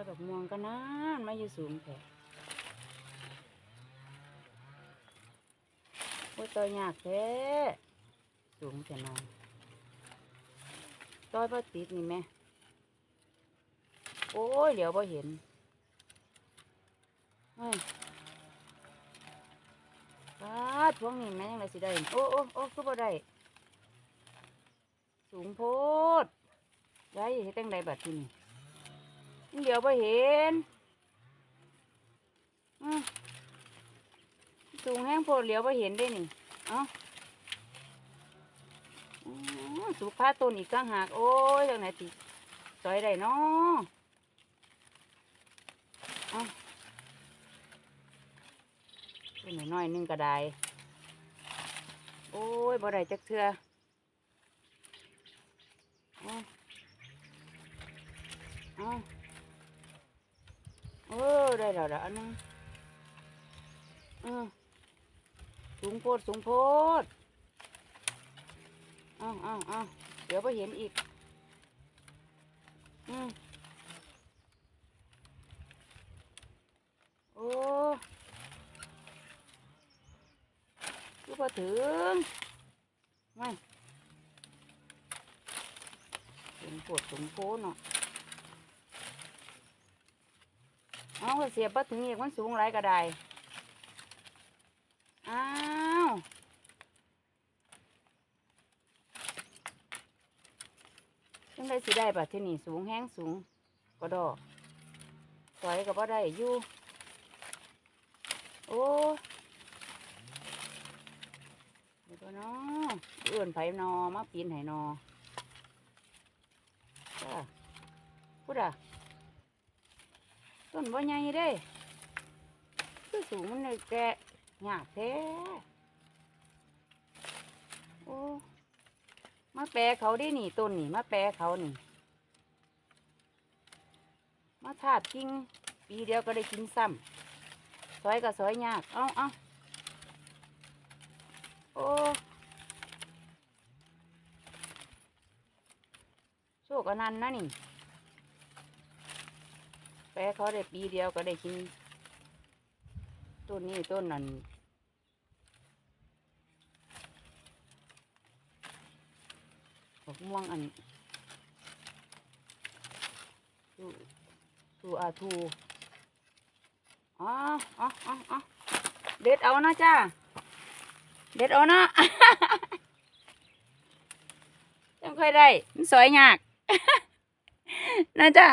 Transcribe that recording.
อดอกม่วงก็นานมาอยู่สูงแท้โอ้ยต่อยากแท้สูงแต่นอนต่อยบ่ติดนี่แม่โอ้ย เดี๋ยวบ่เห็นเฮ้ยปาดพวกนี้แม่ยังไงสิได้ โอ้โอ้โอ้คือบ่ได้ สูงโพด ได้เฮ็ดจังไดบัดที่นี่ เดี๋ยวบ่เห็นสูงแห้งโพดเหลียวบ่เห็นได้นี่ เอ้าสูงค่าต้นอีกต่างหาก โอ้ยจังไหนติซอยได้น้อเอ้าเป็นน้อยนึงก็ได้ โอ้ยบ่ได้จักเทื่อ เอาเอา เออได้แล้วละอันนึงเออสูงโพดสูงโพดเอาเอาเอาเดี๋ยวไปเห็นอีก อืมโอ้คือพอถึงไม่สมโพดสมโพเนาะ เอาเสียบปัถึงอีกมันสูงไรก็ได้อ้าวจังได้สิได้ปะที่นี่สูงแห้งสูงก็ดอกสอยก็บ่ได้อยู่โอ้เดี๋ยวก่อนเนาะเอื่นไผนอมาปีนไห้นอจ้าพูดอะ ต้นบ่ใหญ่เด้คือสูงมันเลยแกะหยากแท้โอ้มาแปรเขาได้หนี่ต้นนี่มาแปรเขานี่ มาทาบกิ่งปีเดียวก็ได้กินซ้ำซอยก็ซอยยาก เอาเอาโอ้โชคอนันต์นะนี่ เขาได้ปีเดียวก็ได้กินต้นนี้ต้นนั้นดอกม่วงอันทูทูอาทูอ๋ออ๋ออ๋ออ๋อเด็ดเอานะจ้า เด็ดเอานะจังค่อยได้ มันสวยยาก นะจ้า